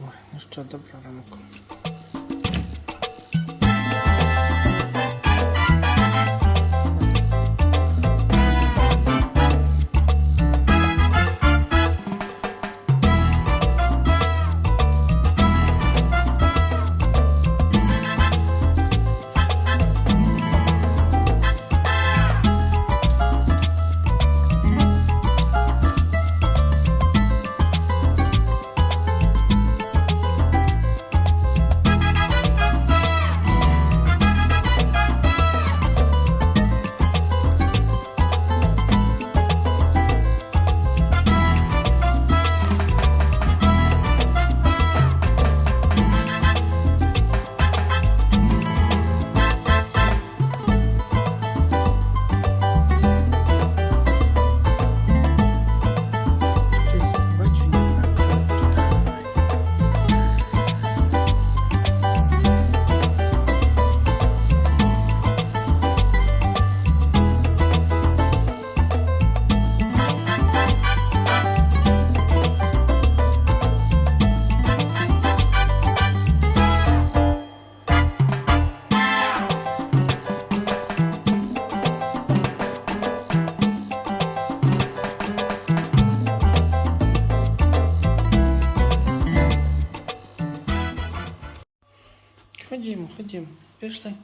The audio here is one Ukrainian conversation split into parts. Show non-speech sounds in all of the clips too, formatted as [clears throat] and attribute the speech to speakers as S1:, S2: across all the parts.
S1: Ой, ну що, доброго пішли.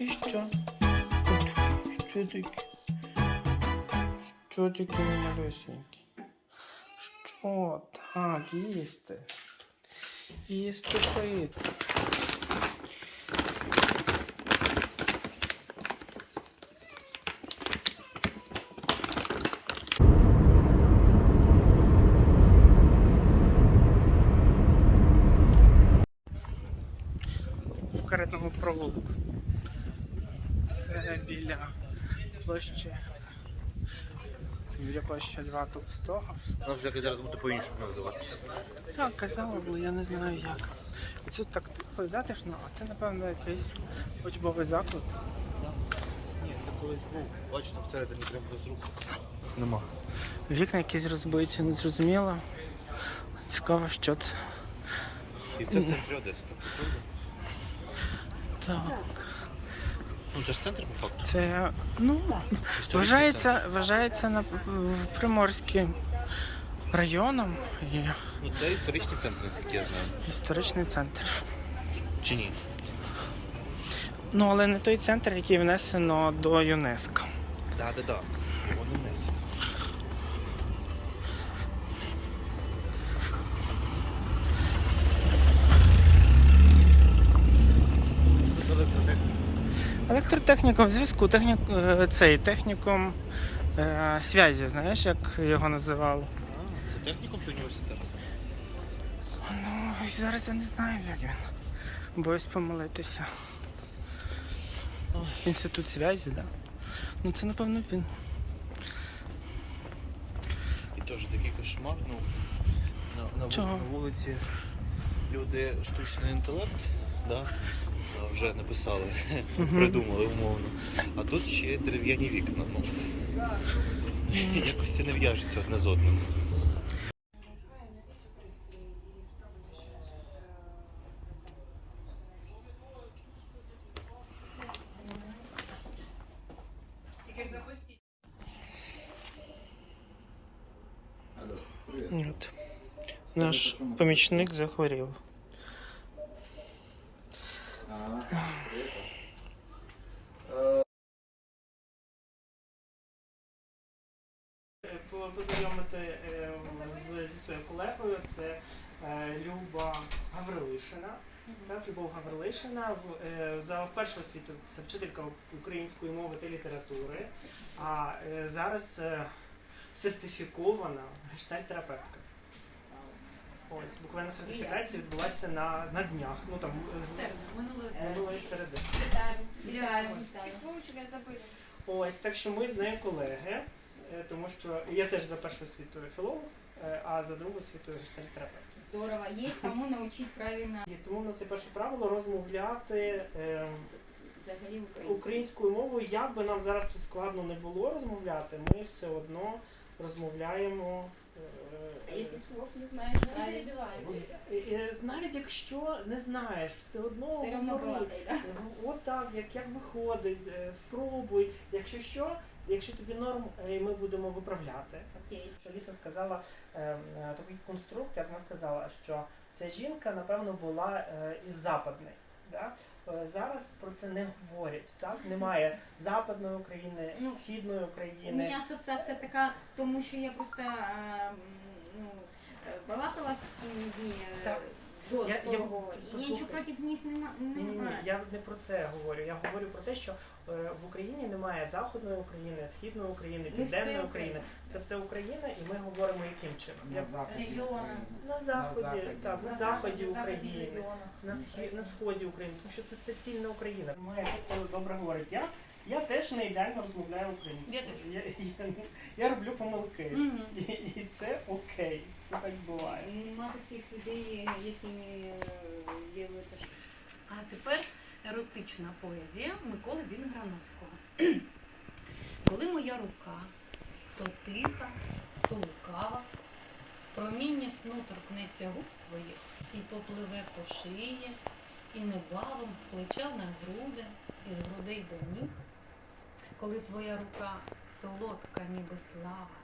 S1: І що? Що таке? Що таке малюсенький? Що? Так, їсти. Їсти пити. Провулку. Це біля площі. Біля площі Льва Толстого.
S2: Вона вже зараз буде по-іншому називатися.
S1: Так, казала, але я не знаю як. І Тут так тихо і затишно, а це, напевно, якийсь учбовий заклад.
S2: Ні, це колись був. Бачиш, там всередині прямо розруху. Це нема.
S1: Вікна якісь розбиті, незрозуміло. Цікаво, що це.
S2: І це так правда?
S1: Так.
S2: Ну це ж центр по факту.
S1: Це, ну, вважається, вважається на в Приморським районом і.
S2: Ну це історичний центр, наскільки я знаю.
S1: історичний центр.
S2: Чи ні?
S1: Ну, але не той центр, який внесено до ЮНЕСКО.
S2: Да, да, да. Воно
S1: Електротехніком зв'язку, технік, е, цей технікум е, зв'язі, знаєш, як його називали.
S2: А, це технікум чи університет?
S1: Ну, зараз я не знаю, як він. Боюсь помилитися. Інститут зв'язі, так. Да? Ну це напевно він.
S2: І теж такий кошмар, ну, на, на,
S1: Чого?
S2: на вулиці люди штучний інтелект, да, вже написали, [laughs] придумали умовно. А тут ще дерев'яні вікна. Ну. [laughs] Якось це не в'яжеться одне з одним.
S1: От. Наш помічник захворів. Познайомити е, зі своєю колегою це е, Люба Гаврилишина. Так, Любов Гаврилишина е, за першу освіту це вчителька української мови та літератури, а е, зараз е, сертифікована гештальт-терапевтка. Ось буквально сертифікація відбулася на, на днях. Ну там
S3: минулої середи.
S1: минулої середи.
S4: Вітаю.
S3: Вітаю.
S1: Ось так що ми з нею колеги, е, тому що я теж за першу освітою філолог, е, а за другу освітою гештальтерапевт.
S4: Здорово. Есть кому научить правильно
S1: І тому в нас є перше правило розмовляти е,
S4: взагалі українською.
S1: українською мовою. Як би нам зараз тут складно не було розмовляти, ми все одно розмовляємо. Е,
S4: А якщо слов не знаєш, правильно?
S1: Е, е, Навіть якщо не знаєш, все одно
S4: Все
S1: говори.
S4: да?
S1: От так, як, як виходить, е, спробуй. Якщо що, якщо тобі норм, е, ми будемо виправляти.
S4: Окей.
S1: Що Ліса сказала е, е, такий конструкт, як вона сказала, що ця жінка, напевно, була е, із западної. Да? Е, Зараз про це не говорять. Так? Немає западної України,
S4: Ну,
S1: східної
S4: У
S1: України.
S4: мене асоціація така, тому що я просто е, ну, е, балакала з такими е, до
S1: Я- я-
S4: того, і я
S1: послухай.
S4: нічого проти них не, ма-
S1: Ні,
S4: не
S1: ні, я не про це говорю. Я говорю про те, що е, в Україні немає західної України, східної України,
S4: Ми
S1: південної
S4: все
S1: України. Це все Україна, і ми говоримо яким чином? Я- на заході, так, на, заході України.
S4: регіонах.
S1: на, схі... на сході України, тому що це все цільна Україна. Має хто добре говорить. Я, я теж не ідеально розмовляю українською.
S3: Я теж.
S1: Я, я, я роблю помилки.
S4: Мгм.
S1: І, і це окей. Це так буває.
S4: Нема таких людей, які не е, делают.
S3: А тепер еротична поезія Миколи Вінграновського. Коли моя рука то тиха, то лукава, проміння сну торкнеться губ твоїх і попливе по шиї, і небавом з плеча на груди, і з грудей до ніг. Коли твоя рука солодка, ніби слава,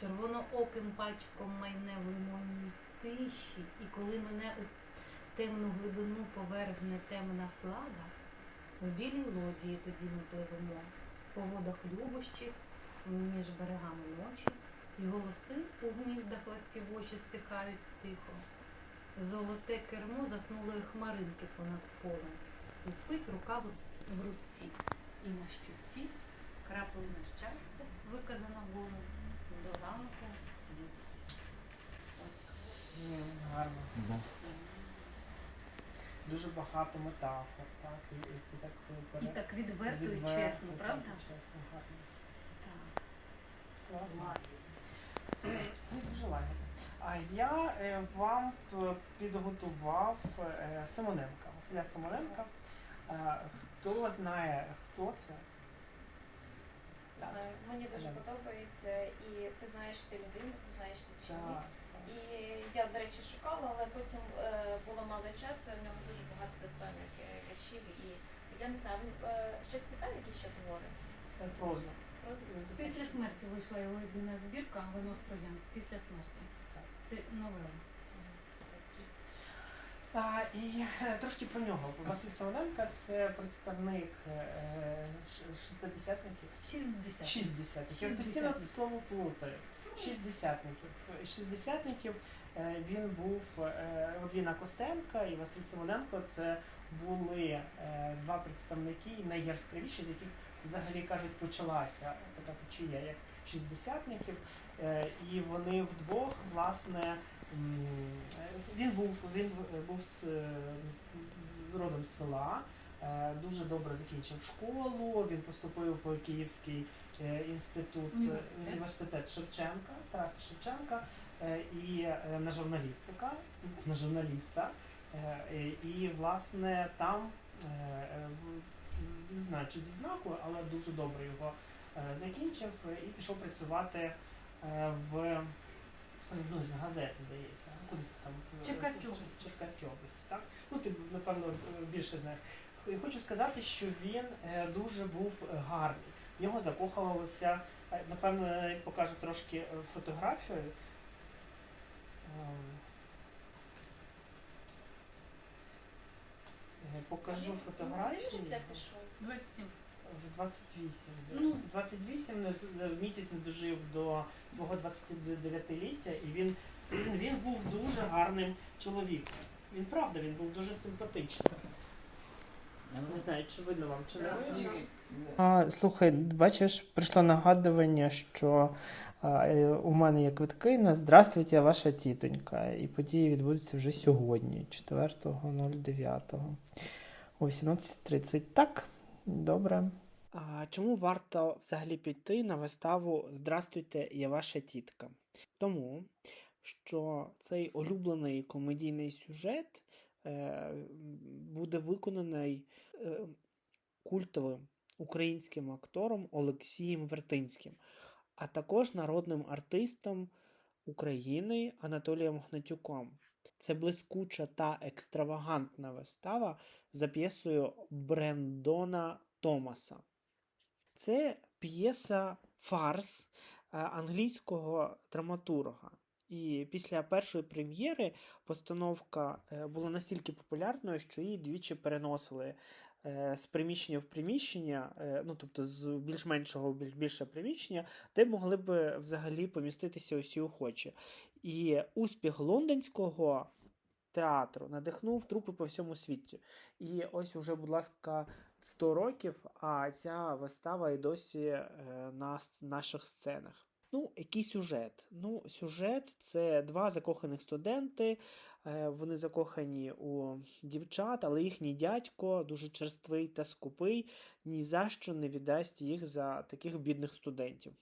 S3: червонооким пачком майне в лимонній тиші, і коли мене у темну глибину повергне темна слава, в білій лодії тоді ми пливемо, по водах любощів, між берегами ночі, і голоси у гніздах ластівочі стихають тихо. Золоте кермо заснулої хмаринки понад полем, і спить рука в руці, і на щуці краплина щастя, виказана Богом, до ранку світить. Ось.
S1: М, Гарно. Дуже багато метафор, так? І, і це так
S3: І
S1: пере-
S3: так відверто і чесно,
S1: так,
S3: правда?
S1: і Чесно, гарно.
S3: Так.
S1: Класно.
S3: Ладно.
S1: Ну, Дуже лагідно. А я е, вам п- підготував е, Симоненка, Василя Симоненка. Е, хто знає, хто це? Так.
S5: Мені дуже подобається, і ти знаєш ти людину, ти знаєш ти чоловік. І я, до речі, шукала, але потім е, було мало часу, в нього дуже багато достойних е, віршів. І я не знаю, він е, щось писав, якісь ще твори?
S1: Е, Прозу.
S3: Після смерті вийшла його єдина збірка Вино з троянд. Після смерті.
S1: Так.
S3: Це новела.
S1: А, і е, трошки про нього. Василь Симоненка це представник е, ш- шестидесятників.
S3: 60.
S1: Шістдесятників. Я постійно це слово плутаю. Шістдесятників. Шістдесятників е, він був е, Одліна Костенка і Василь Симоненко. Це були два представники, найяскравіші, з яких взагалі кажуть, почалася така течія, як шістдесятників. І вони вдвох, власне, він був він в- був з, е, з родом з села. е, Дуже добре закінчив школу. Він поступив в Київський е, інститут е,
S3: Університет.
S1: університет Шевченка, Тараса Шевченка, е, і е, на журналістика, на журналіста. Е, е, І власне там е, е, не знаю, чи зі знакою, але дуже добре його е, закінчив е, і пішов працювати е, в ну, з газет, здається, кудись там в
S3: Черкаській області.
S1: Черкаській області, так? Ну ти напевно більше знаєш. Хочу сказати, що він е, дуже був гарний. В нього закохувалося, е, напевно, я покажу трошки е, фотографію. Ем, Покажу
S5: Ну,
S1: фотографію.
S5: життя пішов.
S3: 27.
S1: В 28.
S3: Ну.
S1: 28 не е, місяць не дожив до свого 29-ліття, і він, [clears throat] він був дуже гарним чоловіком. Він правда, він був дуже симпатичний. Не знаю, чи видно вам, чи не видно. А, слухай, бачиш, прийшло нагадування, що а, е, у мене є квитки на Здравствуйте, ваша тітонька. І події відбудуться вже сьогодні, 4.09. О 18.30. Так, добре. А чому варто взагалі піти на виставу Здрастуйте, я ваша тітка? Тому що цей улюблений комедійний сюжет е, буде виконаний е, культовим українським актором Олексієм Вертинським, а також народним артистом України Анатолієм Гнатюком. Це блискуча та екстравагантна вистава за п'єсою Брендона Томаса. Це п'єса фарс е, англійського драматурга. І після першої прем'єри постановка е, була настільки популярною, що її двічі переносили е, з приміщення в приміщення, ну тобто з більш-меншого в більше приміщення, де могли б взагалі поміститися усі охочі. І успіх лондонського театру надихнув трупи по всьому світі. І ось уже, будь ласка, 100 років, а ця вистава і досі е, на наших сценах. Ну, який сюжет? Ну, сюжет це два закоханих студенти. е, Вони закохані у дівчат, але їхній дядько дуже черствий та скупий, ні за що не віддасть їх за таких бідних студентів.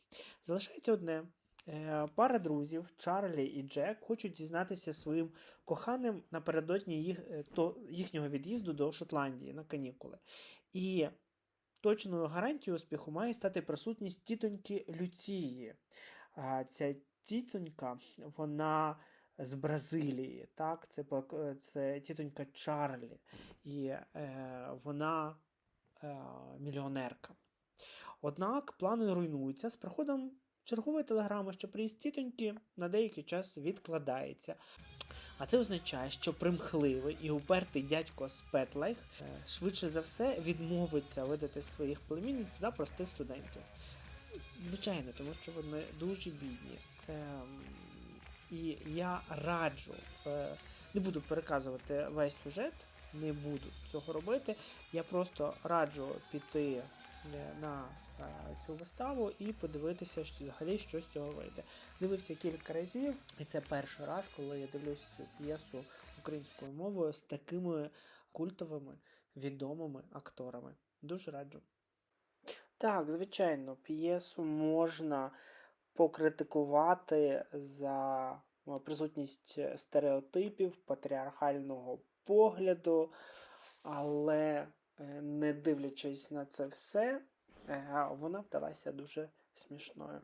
S1: Залишається одне. Е, Пара друзів Чарлі і Джек хочуть дізнатися своїм коханим напередодні їх, е, то, їхнього від'їзду до Шотландії на канікули. І точною гарантією успіху має стати присутність тітоньки Люції. Ця тітонька, вона з Бразилії, так? Це, це тітонька Чарлі, і е, вона е, мільйонерка. Однак плани руйнуються з приходом чергової телеграми, що приїзд тітоньки на деякий час відкладається. А це означає, що примхливий і упертий дядько Спетлайх е, швидше за все відмовиться видати своїх племінниць за простих студентів. Звичайно, тому що вони дуже бідні. Ем, і я раджу, е, не буду переказувати весь сюжет, не буду цього робити. Я просто раджу піти на е, цю виставу і подивитися, що взагалі що з цього вийде. Дивився кілька разів, і це перший раз, коли я дивлюсь цю п'єсу українською мовою з такими культовими відомими акторами. Дуже раджу. Так, звичайно, п'єсу можна покритикувати за е, присутність стереотипів, патріархального погляду, але не дивлячись на це все, е, вона вдалася дуже смішною.